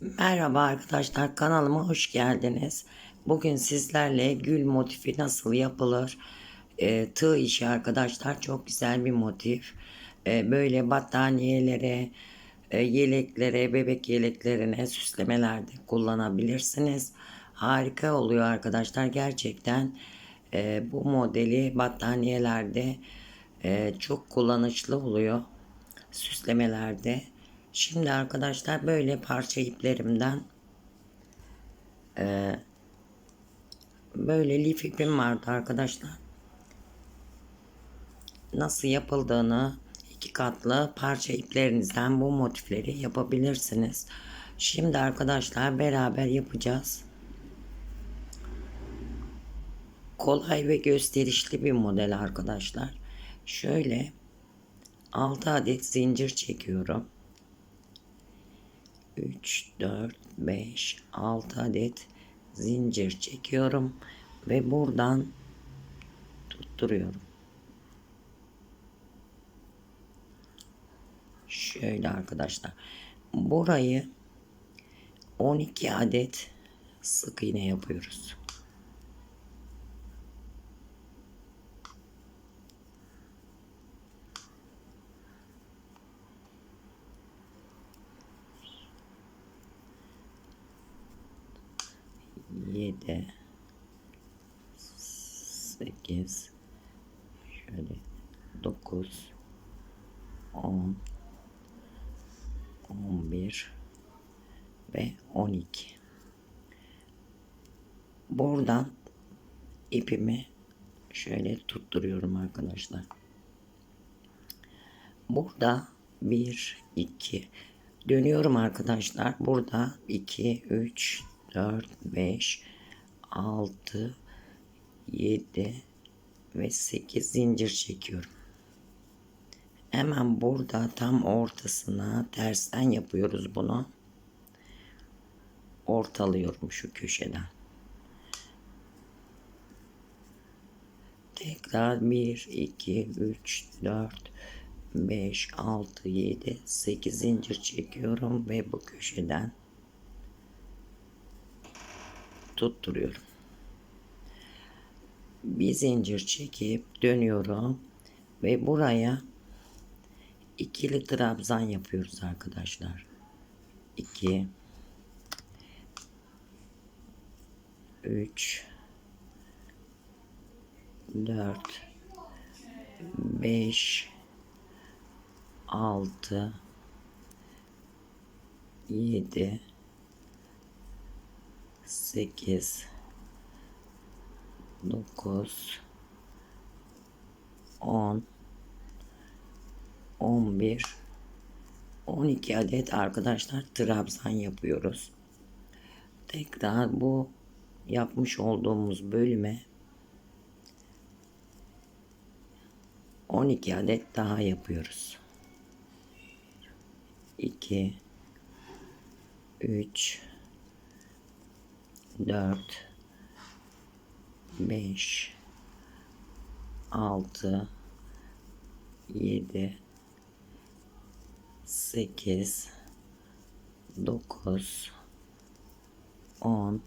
Merhaba arkadaşlar kanalıma hoş geldiniz. Bugün sizlerle gül motifi nasıl yapılır? E, tığ işi arkadaşlar çok güzel bir motif. E, böyle battaniyelere, e, yeleklere, bebek yeleklerine süslemelerde kullanabilirsiniz. Harika oluyor arkadaşlar gerçekten. E, bu modeli battaniyelerde e, çok kullanışlı oluyor süslemelerde. Şimdi arkadaşlar böyle parça iplerimden e, böyle lif ipim vardı arkadaşlar. Nasıl yapıldığını iki katlı parça iplerinizden bu motifleri yapabilirsiniz. Şimdi arkadaşlar beraber yapacağız. Kolay ve gösterişli bir model arkadaşlar. Şöyle 6 adet zincir çekiyorum. 3, 4, 5, 6 adet zincir çekiyorum ve buradan tutturuyorum. Şöyle arkadaşlar. Burayı 12 adet sık iğne yapıyoruz. Yedi sekiz şöyle dokuz on on bir ve on iki. Buradan ipimi şöyle tutturuyorum arkadaşlar. Burada bir iki. Dönüyorum arkadaşlar. Burada iki üç 4, 5, 6, 7 ve 8 zincir çekiyorum. Hemen burada tam ortasına tersten yapıyoruz bunu. Ortalıyorum şu köşeden. Tekrar 1, 2, 3, 4, 5, 6, 7, 8 zincir çekiyorum ve bu köşeden tutturuyorum. Bir zincir çekip dönüyorum ve buraya ikili trabzan yapıyoruz arkadaşlar. 2 3 4 5 6 7 8 9 10 11 12 adet arkadaşlar trabzan yapıyoruz. Tekrar bu yapmış olduğumuz bölüme 12 adet daha yapıyoruz. 2 3 4 5 6 7 8 9 10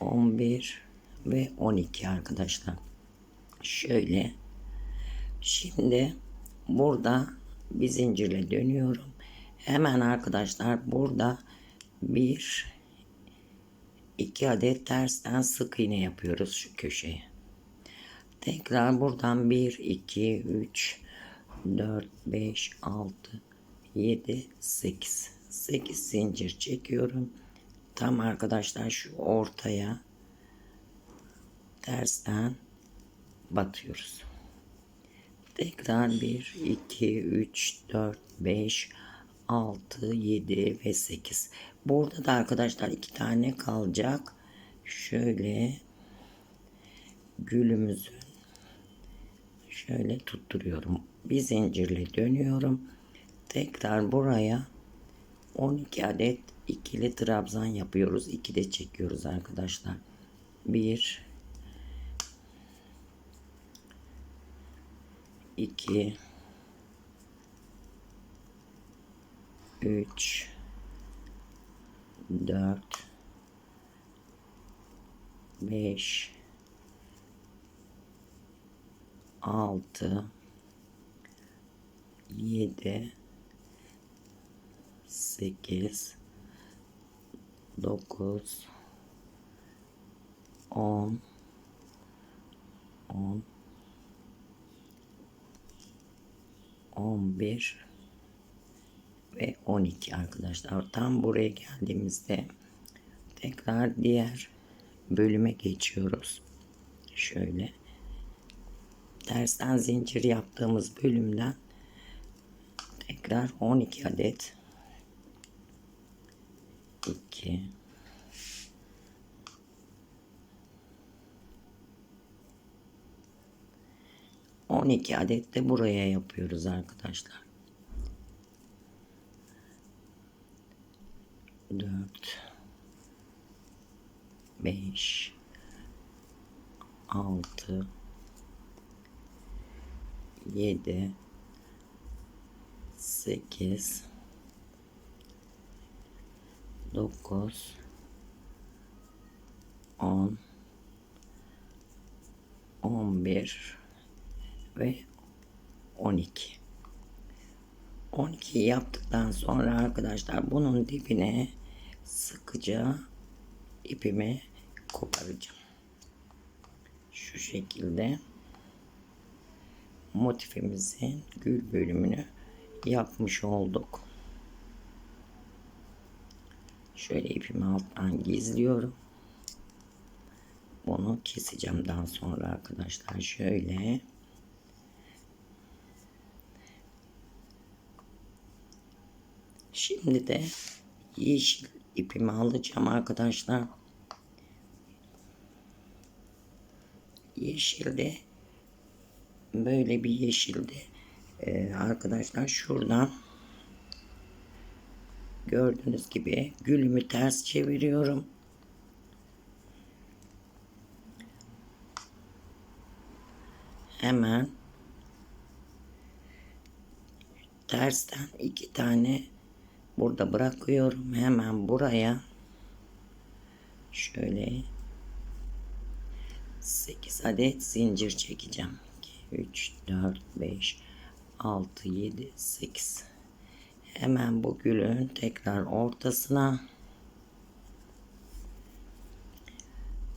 11 ve 12 arkadaşlar. Şöyle şimdi burada bir zincirle dönüyorum. Hemen arkadaşlar burada bir 2 adet tersten sık iğne yapıyoruz şu köşeye. Tekrar buradan 1, 2, 3, 4, 5, 6, 7, 8. 8 zincir çekiyorum. Tam arkadaşlar şu ortaya tersten batıyoruz. Tekrar 1, 2, 3, 4, 5, 6, 7 ve 8. Burada da arkadaşlar iki tane kalacak. Şöyle gülümüzü şöyle tutturuyorum. Bir zincirle dönüyorum. Tekrar buraya 12 adet ikili trabzan yapıyoruz. 2 de çekiyoruz arkadaşlar. 1 2 3 dört, beş, altı, yedi, sekiz, dokuz, on, on, on bir ve on iki arkadaşlar. Tam buraya geldiğimizde tekrar diğer bölüme geçiyoruz. Şöyle tersten zincir yaptığımız bölümden tekrar 12 adet 2 12 adet de buraya yapıyoruz arkadaşlar. 4 5 6 7 8 9 10 11 ve 12 12 yaptıktan sonra arkadaşlar bunun dibine sıkıca ipimi koparacağım. Şu şekilde motifimizin gül bölümünü yapmış olduk. Şöyle ipimi alttan gizliyorum. Bunu keseceğim daha sonra arkadaşlar. Şöyle Şimdi de yeşil ipimi alacağım arkadaşlar. Yeşilde böyle bir yeşilde ee, arkadaşlar şuradan gördüğünüz gibi gülümü ters çeviriyorum. Hemen tersten iki tane burada bırakıyorum. Hemen buraya şöyle 8 adet zincir çekeceğim. 2, 3, 4, 5, 6, 7, 8. Hemen bu gülün tekrar ortasına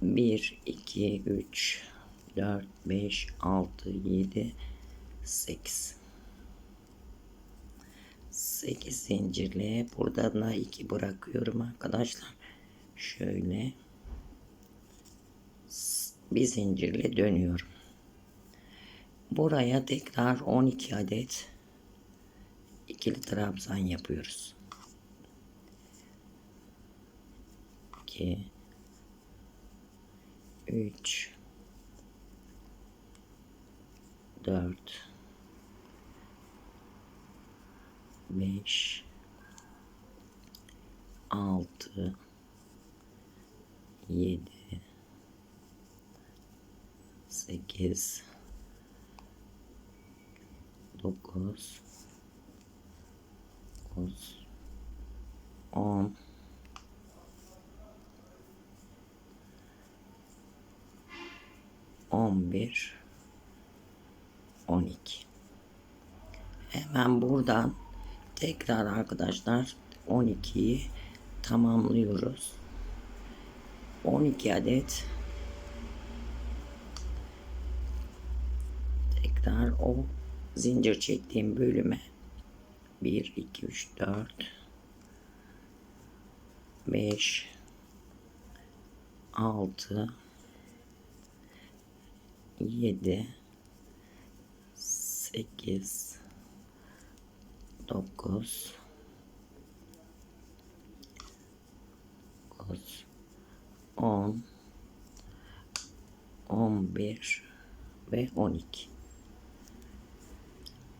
1, 2, 3, 4, 5, 6, 7, 8. 8 zincirle burada da 2 bırakıyorum arkadaşlar. Şöyle bir zincirle dönüyorum. Buraya tekrar 12 adet ikili trabzan yapıyoruz. 2 3 4 5 6 7 8 9 9 10 11 12 hemen buradan tekrar arkadaşlar 12'yi tamamlıyoruz. 12 adet. Tekrar o zincir çektiğim bölüme 1 2 3 4 5 6 7 8 9 9 10 11 ve 12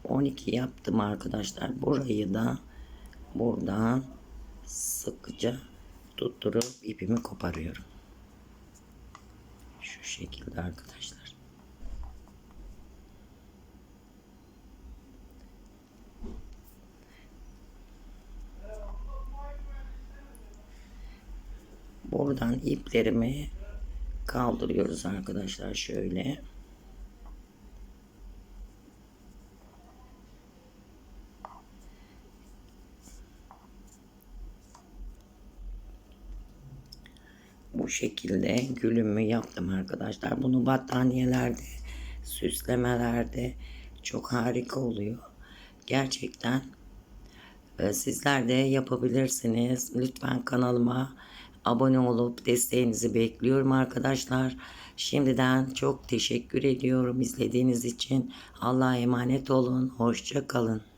12 yaptım arkadaşlar. Burayı da buradan sıkıca tutturup ipimi koparıyorum. Şu şekilde arkadaşlar. Buradan iplerimi kaldırıyoruz arkadaşlar şöyle. Bu şekilde gülümü yaptım arkadaşlar. Bunu battaniyelerde, süslemelerde çok harika oluyor. Gerçekten e, sizler de yapabilirsiniz. Lütfen kanalıma abone olup desteğinizi bekliyorum arkadaşlar. Şimdiden çok teşekkür ediyorum izlediğiniz için. Allah'a emanet olun. Hoşça kalın.